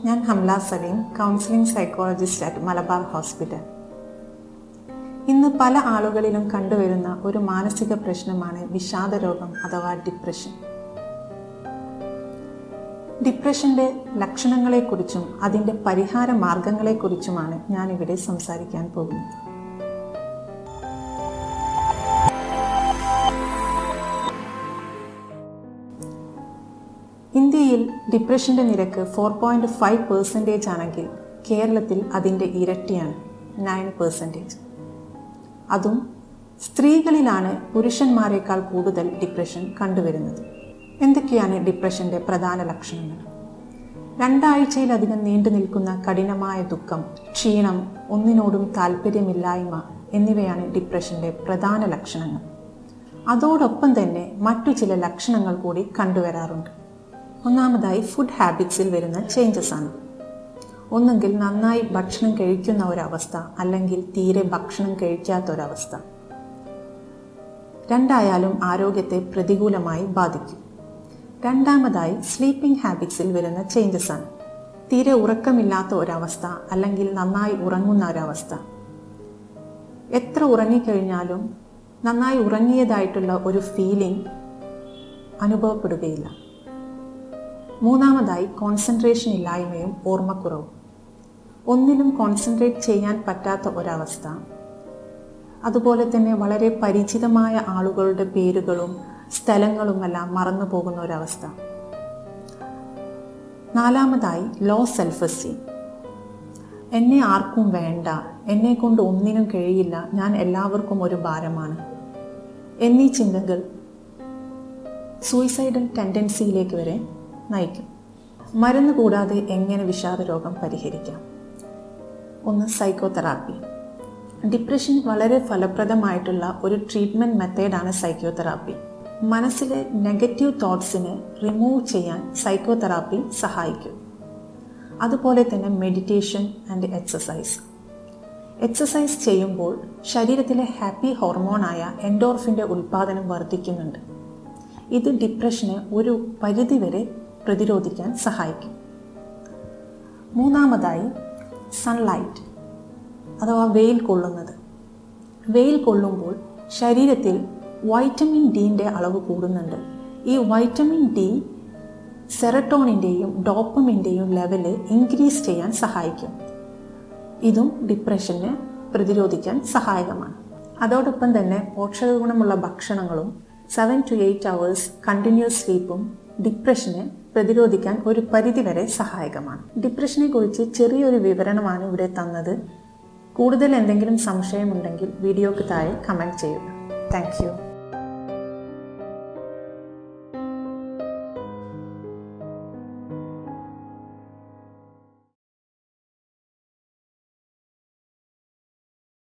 ഞാൻ Hamla Salim counselling psychologist at Malabar hospital ഇന്ന് പല ആളുകളിലും കണ്ടുവരുന്ന ഒരു മാനസിക പ്രശ്നമാണ് വിഷാദരോഗം അഥവാ ഡിപ്രഷൻ ഡിപ്രഷന്റെ ലക്ഷണങ്ങളെക്കുറിച്ചും അതിന്റെ പരിഹാര മാർഗങ്ങളെക്കുറിച്ചുമാണ് ഞാനിവിടെ സംസാരിക്കാൻ പോകുന്നത്. ഇന്ത്യയിൽ ഡിപ്രഷന്റെ നിരക്ക് ഫോർ പോയിന്റ് ഫൈവ് പെർസെന്റേജ് ആണെങ്കിൽ കേരളത്തിൽ അതിന്റെ ഇരട്ടിയാണ് നയൻ പെർസെന്റേജ് അതും സ്ത്രീകളിലാണ് പുരുഷന്മാരെക്കാൾ കൂടുതൽ ഡിപ്രഷൻ കണ്ടുവരുന്നത്. എന്തൊക്കെയാണ് ഡിപ്രഷന്റെ പ്രധാന ലക്ഷണങ്ങൾ? രണ്ടാഴ്ചയിലധികം നീണ്ടു നിൽക്കുന്ന കഠിനമായ ദുഃഖം ക്ഷീണം ഒന്നിനോടും താല്പര്യമില്ലായ്മ എന്നിവയാണ് ഡിപ്രഷന്റെ പ്രധാന ലക്ഷണങ്ങൾ. അതോടൊപ്പം തന്നെ മറ്റു ചില ലക്ഷണങ്ങൾ കൂടി കണ്ടുവരാറുണ്ട്. ഒന്നാമതായി ഫുഡ് ഹാബിറ്റ്സിൽ വരുന്ന ചേഞ്ചസ് ആണ്. ഒന്നെങ്കിൽ നന്നായി ഭക്ഷണം കഴിക്കുന്ന ഒരവസ്ഥ അല്ലെങ്കിൽ തീരെ ഭക്ഷണം കഴിക്കാത്ത ഒരവസ്ഥ. രണ്ടായാലും ആരോഗ്യത്തെ പ്രതികൂലമായി ബാധിക്കും. രണ്ടാമതായി സ്ലീപ്പിംഗ് ഹാബിറ്റ്സിൽ വരുന്ന ചേഞ്ചസ് ആണ്. തീരെ ഉറക്കമില്ലാത്ത ഒരവസ്ഥ അല്ലെങ്കിൽ നന്നായി ഉറങ്ങുന്ന ഒരവസ്ഥ. എത്ര ഉറങ്ങിക്കഴിഞ്ഞാലും നന്നായി ഉറങ്ങിയതായിട്ടുള്ള ഒരു ഫീലിംഗ് അനുഭവപ്പെടുകയില്ല. മൂന്നാമതായി കോൺസെൻട്രേഷൻ ഇല്ലായ്മയും ഓർമ്മക്കുറവും. ഒന്നിലും കോൺസെൻട്രേറ്റ് ചെയ്യാൻ പറ്റാത്ത ഒരവസ്ഥ. അതുപോലെ തന്നെ വളരെ പരിചിതമായ ആളുകളുടെ പേരുകളും സ്ഥലങ്ങളുമെല്ലാം മറന്നു പോകുന്ന ഒരവസ്ഥ. നാലാമതായി ലോ സെൽഫ് എസ്റ്റീം എന്നെ ആർക്കും വേണ്ട എന്നെ കൊണ്ട് ഒന്നിനും കഴിയില്ല ഞാൻ എല്ലാവർക്കും ഒരു ഭാരമാണ്. എന്നീ ചിന്തകൾ സൂയിസൈഡൽ ടെൻഡൻസിയിലേക്ക് വരെ നയിക്കും. മരുന്ന് കൂടാതെ എങ്ങനെ വിഷാദ രോഗം പരിഹരിക്കാം? ഒന്ന് സൈക്കോതെറാപ്പി ഡിപ്രഷൻ വളരെ ഫലപ്രദമായിട്ടുള്ള ഒരു ട്രീറ്റ്മെന്റ് മെത്തേഡാണ് സൈക്കോതെറാപ്പി മനസ്സിലെ നെഗറ്റീവ് തോട്ട്സിനെ റിമൂവ് ചെയ്യാൻ സൈക്കോതെറാപ്പി സഹായിക്കും. അതുപോലെ തന്നെ മെഡിറ്റേഷൻ ആൻഡ് എക്സസൈസ് എക്സസൈസ് ചെയ്യുമ്പോൾ ശരീരത്തിലെ ഹാപ്പി ഹോർമോണായ എൻഡോർഫിന്റെ ഉൽപ്പാദനം വർദ്ധിക്കുന്നുണ്ട്. ഇത് ഡിപ്രഷനെ ഒരു പരിധിവരെ പ്രതിരോധിക്കാൻ സഹായിക്കും. മൂന്നാമതായി സൺലൈറ്റ് അഥവാ വെയിൽ കൊള്ളുന്നത്. വെയിൽ കൊള്ളുമ്പോൾ ശരീരത്തിൽ വൈറ്റമിൻ ഡിന്റെ അളവ് കൂടുന്നുണ്ട്. ഈ വൈറ്റമിൻ ഡി സെറട്ടോണിന്റെയും ഡോപ്പമിന്റെയും ലെവൽ ഇൻക്രീസ് ചെയ്യാൻ സഹായിക്കും. ഇതും ഡിപ്രഷനെ പ്രതിരോധിക്കാൻ സഹായകമാണ്. അതോടൊപ്പം തന്നെ പോഷക ഗുണമുള്ള ഭക്ഷണങ്ങളും seven to eight hours continuous സ്ലീപ്പും ഡിപ്രഷനെ പ്രതിരോധിക്കാൻ ഒരു പരിധിവരെ സഹായകമാണ്. ഡിപ്രഷനെ കുറിച്ച് ചെറിയൊരു വിവരണമാണ് ഇവിടെ തന്നത്. കൂടുതൽ എന്തെങ്കിലും സംശയമുണ്ടെങ്കിൽ വീഡിയോക്ക് താഴെ കമന്റ് ചെയ്യുക. താങ്ക്